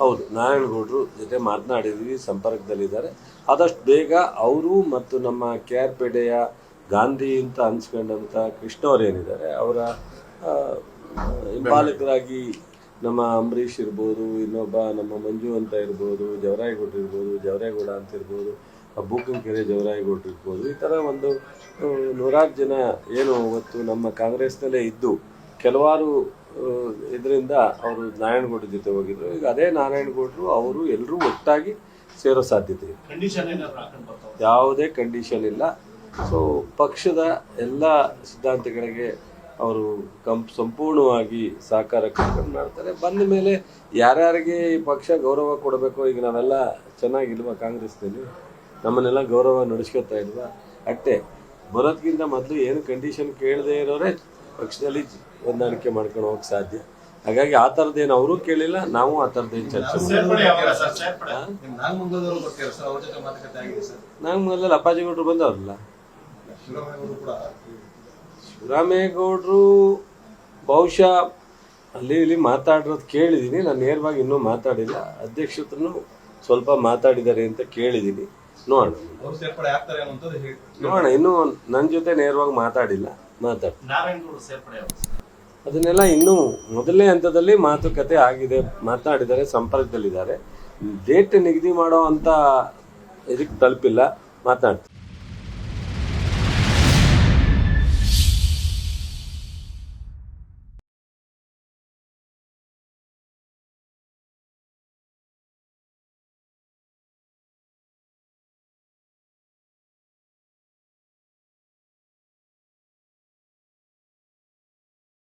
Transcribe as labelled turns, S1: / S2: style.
S1: ಹೌದು, ನಾರಾಯಣಗೌಡರು ಜೊತೆ ಮಾತನಾಡಿದ್ವಿ ಸಂಪರ್ಕದಲ್ಲಿದ್ದಾರೆ. ಆದಷ್ಟು ಬೇಗ ಅವರು ಮತ್ತು ನಮ್ಮ ಕೆ ಆರ್ ಪೇಟೆಯ ಗಾಂಧಿ ಅಂತ ಅನ್ಸ್ಕೊಂಡಂಥ ಕೃಷ್ಣ ಅವ್ರು ಏನಿದ್ದಾರೆ, ಅವರ ಹಿಂಬಾಲಕರಾಗಿ ನಮ್ಮ ಅಂಬರೀಷ್ ಇರ್ಬೋದು, ಇನ್ನೊಬ್ಬ ನಮ್ಮ ಮಂಜು ಅಂತ ಇರ್ಬೋದು, ಜವರಾಯಗೌಡ್ರು ಇರ್ಬೋದು ಜವರಾಯಗೌಡ ಅಂತ ಇರ್ಬೋದು ಬೂಕಂಕೆರೆ ಜವರಾಯಗೌಡ್ರು ಇರ್ಬೋದು, ಈ ಥರ ಒಂದು ನೂರಾರು ಜನ ಏನು ಅವತ್ತು ನಮ್ಮ ಕಾಂಗ್ರೆಸ್ನಲ್ಲೇ ಇದ್ದು, ಕೆಲವಾರು ಇದರಿಂದ ಅವರು ನಾರಾಯಣಗೌಡ್ರ ಜೊತೆ ಹೋಗಿದ್ರು. ಈಗ ಅದೇ ನಾರಾಯಣಗೌಡರು ಅವರು ಎಲ್ಲರೂ ಒಟ್ಟಾಗಿ ಸೇರೋ ಸಾಧ್ಯತೆ ಇದೆ. ಯಾವುದೇ ಕಂಡೀಷನ್ ಇಲ್ಲ. ಸೊ ಪಕ್ಷದ ಎಲ್ಲ ಸಿದ್ಧಾಂತಗಳಿಗೆ ಅವರು ಕಂ ಸಂಪೂರ್ಣವಾಗಿ ಸಹಕಾರ ಕಾರ್ಯಕ್ರಮ ಮಾಡ್ತಾರೆ. ಬಂದ ಮೇಲೆ ಯಾರ್ಯಾರಿಗೆ ಈ ಪಕ್ಷ ಗೌರವ ಕೊಡಬೇಕು ಈಗ ನಾವೆಲ್ಲ ಚೆನ್ನಾಗಿಲ್ವಾ ಕಾಂಗ್ರೆಸ್ನಲ್ಲಿ? ನಮ್ಮನ್ನೆಲ್ಲ ಗೌರವ ನಡೆಸ್ಕೊತಾ ಇಲ್ವಾ? ಅಟ್ಟೆ ಬರೋದ್ಕಿಂತ ಮೊದಲು ಏನು ಕಂಡೀಷನ್ ಕೇಳದೆ ಇರೋರೇ ಪಕ್ಷದಲ್ಲಿ ಹೊಂದಾಣಿಕೆ ಮಾಡ್ಕೊಂಡು ಹೋಗಕ್ಕೆ ಸಾಧ್ಯ. ಹಾಗಾಗಿ ಆ ಥರದ್ದೇನು ಅವರು ಕೇಳಿಲ್ಲ ನಾವು ಆ ಥರದ್ದೇನು ಚರ್ಚೆ ಮಾಡಿಲ್ಲ.
S2: ಸೇರ್ಪಡೆ ಯಾವಾಗ ಸರ್? ಸೇರ್ಪಡೆ
S3: ನಿಮ್ ಸರ್? ಅವ್ರ ಜೊತೆ ಮಾತುಕತೆ ಆಗಿದೆ ಸರ್.
S1: ನಾವು ಮೊದಲಲ್ಲಿ ಅಪ್ಪಾಜಿಗೌಡರು ಬಂದವ್ರಲ್ಲ?
S3: ಶಿವರಾಮೇಗೌಡರು
S1: ಬಹುಶಃ ಅಲ್ಲಿ ಇಲ್ಲಿ ಮಾತಾಡಿರೋದು ಕೇಳಿದ್ದೀನಿ ನಾನು ನೇರವಾಗಿ ಇನ್ನೂ ಮಾತಾಡಿಲ್ಲ. ಅಧ್ಯಕ್ಷತ್ರನು ಸ್ವಲ್ಪ ಮಾತಾಡಿದ್ದಾರೆ ಅಂತ ಕೇಳಿದ್ದೀನಿ ನೋಡೋಣ.
S3: ಅವ್ರು ಸೇರ್ಪಡೆ ಆಗ್ತಾರೆ ಅನ್ನೋಂಥದ್ದು ಹೇಳಿ
S1: ನೋಡೋಣ ಇನ್ನೂ ನನ್ನ ಜೊತೆ ನೇರವಾಗಿ ಮಾತಾಡಿಲ್ಲ. ಮಾತಾಡ ಅದನ್ನೆಲ್ಲ ಇನ್ನೂ ಮೊದಲನೇ ಹಂತದಲ್ಲಿ ಮಾತುಕತೆ ಆಗಿದೆ. ಮಾತಾಡಿದ್ದಾರೆ ಸಂಪರ್ಕದಲ್ಲಿದ್ದಾರೆ. ಡೇಟ್ ನಿಗದಿ ಮಾಡೋ ಅಂತ ಇದಕ್ಕೆ ತಲುಪಿಲ್ಲ. ಮಾತನಾಡ್ತೀನಿ